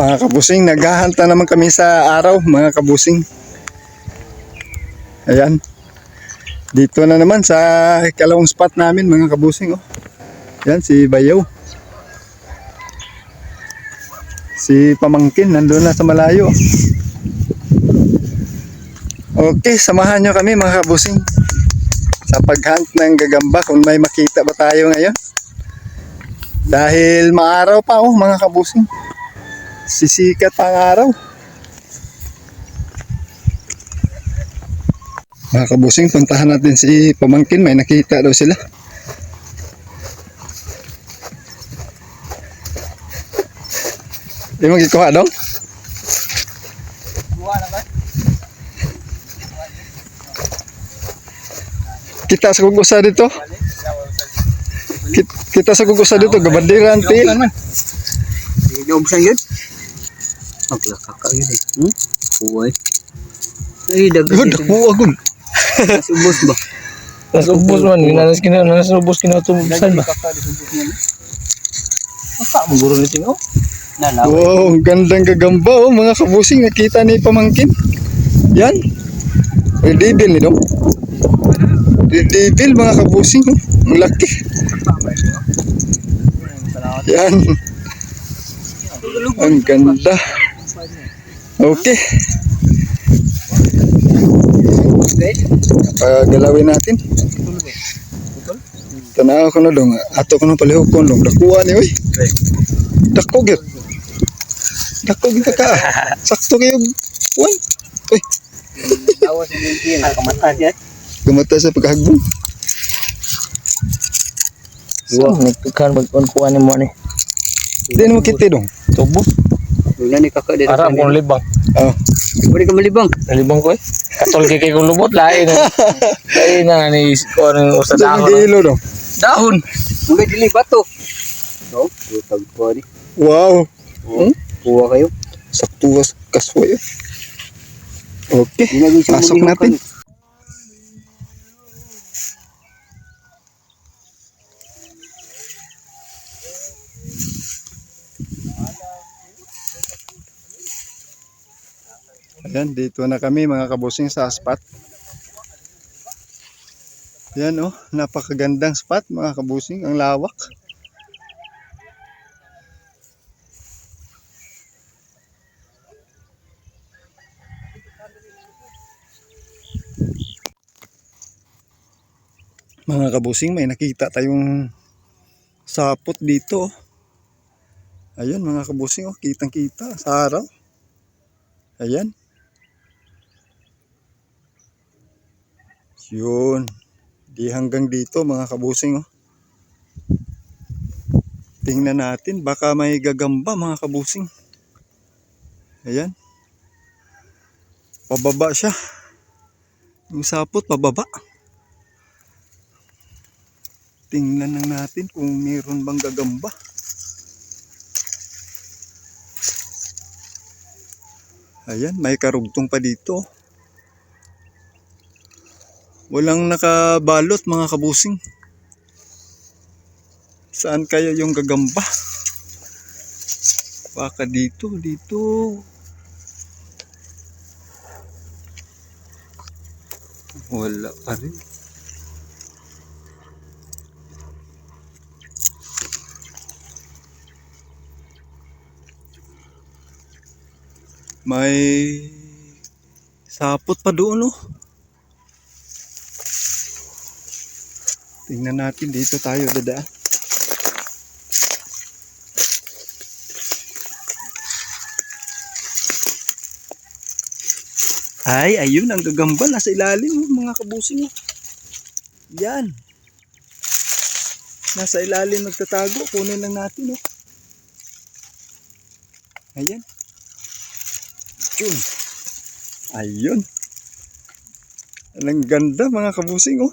Mga kabusing, naghahanta naman kami sa araw, mga kabusing. Ayan. Dito na naman sa ikalawang spot namin, mga kabusing. Oh. Ayan, si Bayaw. Si Pamangkin, nandun na sa malayo. Okay, samahan nyo kami mga kabusing. Sa paghunt ng gagamba, kung may makita ba tayo ngayon. Dahil maaraw pa oh, mga kabusing. Sisikat ang araw. Mga kabusing, puntahan natin si Pamangkin. May nakita daw sila. Di mo gikuha dong? Kita sa kugusa dito. Kita, sa kugusa dito, gabandiran ti. Naubusan yun? Magkakaka yun eh. Hmm? Uway. Ay, dagat Good, ito. huwag Subos ba? Nasubos man, ginanas kina nasubos kinatubusan ba? Aka mo guro ni tingo. Nalaw. Wow, ang gandang gagamba oh, mga kabusing. Nakita ni Pamangkin. Yan. Red Devil ni dong. Red Devil mga kabusing. Ang laki. Yan. Ang ganda. Okay. Pagalawin natin. Tanaw ko na dong. Ato ko na palihog ko dong. Dakuha ni oy. Dako gyud. Dako gyud ka. Sakto kayo. Uy. Uy. Awas yung yung nakamatay yan. Gumata sa pagkahagbong. So, nagtukan mag kuha ni mo ni. Hindi na makita dong. Tubos. Wala ni kaka dito. Ara mo libang. Oh. Pwede ka malibang. Nalibang ko eh. Katol kay kay kulubot lain na. Lain na ni ko ano usa Sa dahon. magilo dong. Dahon. Mga dili bato. No? Utag po ni. Wow. Hmm? Kuha kayo. Sakto kas kasway. Okay. Pasok natin. kan. Ayan, dito na kami mga kabusing sa spot. Yan oh, napakagandang spot mga kabusing, ang lawak. Mga kabusing, may nakita tayong sapot dito. oh. Ayun mga kabusing, oh, kitang kita sa araw. Ayan. Yun. Di hanggang dito mga kabusing oh. Tingnan natin baka may gagamba mga kabusing. Ayan. Pababa siya. Yung sapot pababa. Tingnan lang natin kung meron bang gagamba. Ayan, may karugtong pa dito. Walang nakabalot mga kabusing. Saan kaya yung gagamba? Baka dito, dito. Wala pa rin. May sapot pa doon oh. Tingnan natin dito tayo dadaan. Ay, ayun ang gagamba nasa ilalim mga kabusing. Yan. Nasa ilalim nagtatago. Kunin lang natin oh. Ayan. Yun. Ayun. Ang ganda mga kabusing oh.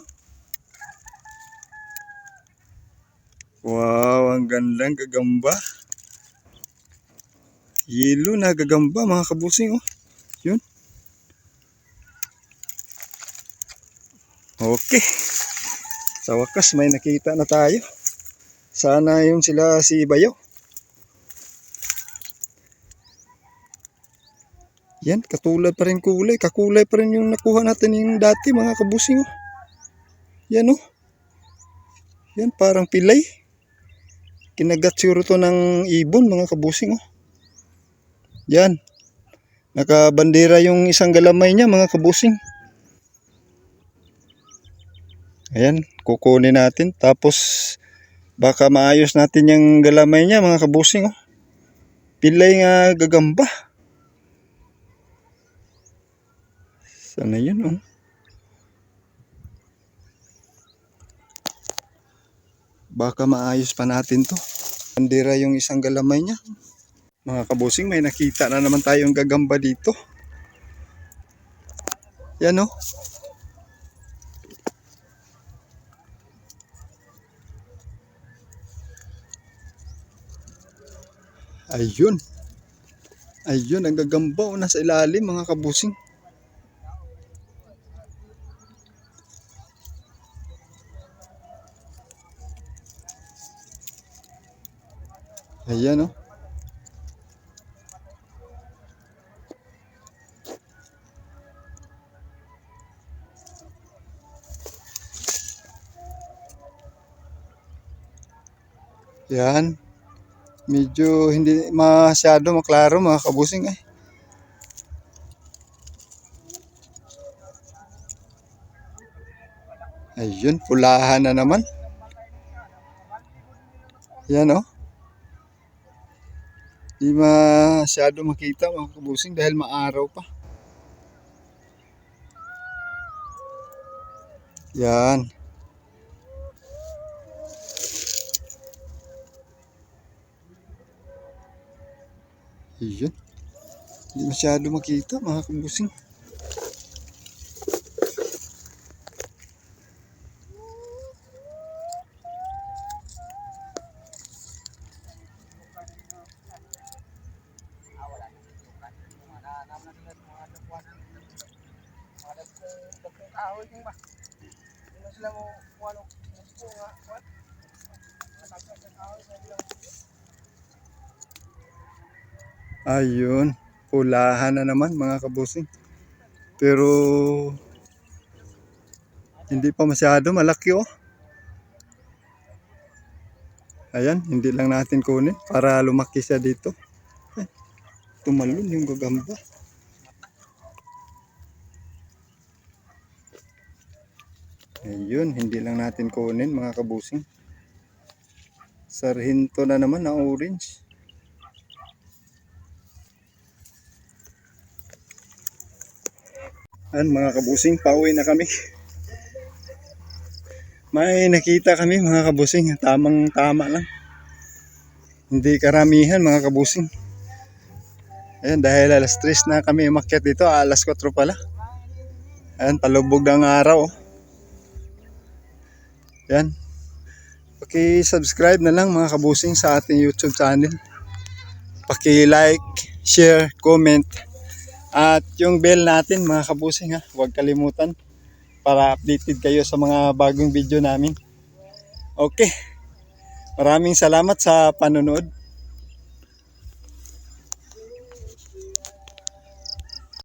Wow, ang gandang gagamba. Yelo na gagamba mga kabusing oh. Yun. Okay. Sa wakas may nakita na tayo. Sana yung sila si Bayaw. Yan, katulad pa rin kulay. Kakulay pa rin yung nakuha natin yung dati mga kabusing. Oh. Yan oh. Yan, parang pilay. Kinagat siguro to ng ibon mga kabusing. Oh. Yan. Nakabandera yung isang galamay niya mga kabusing. Ayan, kukunin natin. Tapos, baka maayos natin yung galamay niya mga kabusing. Oh. Pilay nga gagamba. Sana yun oh. Baka maayos pa natin to. Bandera yung isang galamay niya. Mga kabusing, may nakita na naman tayong gagamba dito. Yan oh. Ayun. Ayun, ang gagamba oh, nasa ilalim mga kabusing. Ayan oh. Yan. Medyo hindi masyado maklaro mga kabusing eh. Ayun, pulahan na naman. Yan oh. Di masyado makita mga kabusing dahil maaraw pa. Yan. Ayun. Hindi masyado makita mga kabusing. Ayun, pulahan na naman mga kabusing. Pero hindi pa masyado malaki oh. Ayan, hindi lang natin kunin para lumaki siya dito. Ay, tumalon yung gagamba. Ayun, hindi lang natin kunin mga kabusing. Sarhinto na naman na orange. Ayan mga kabusing, pauwi na kami. May nakita kami mga kabusing, tamang tama lang. Hindi karamihan mga kabusing. Ayan, dahil alas 3 na kami umakyat dito, alas 4 pala. Ayan, palubog ng araw. oh. Ayan. Paki-subscribe na lang mga kabusing sa ating YouTube channel. Paki-like, share, comment. At yung bell natin mga kabusing ha, huwag kalimutan para updated kayo sa mga bagong video namin. Okay. Maraming salamat sa panonood.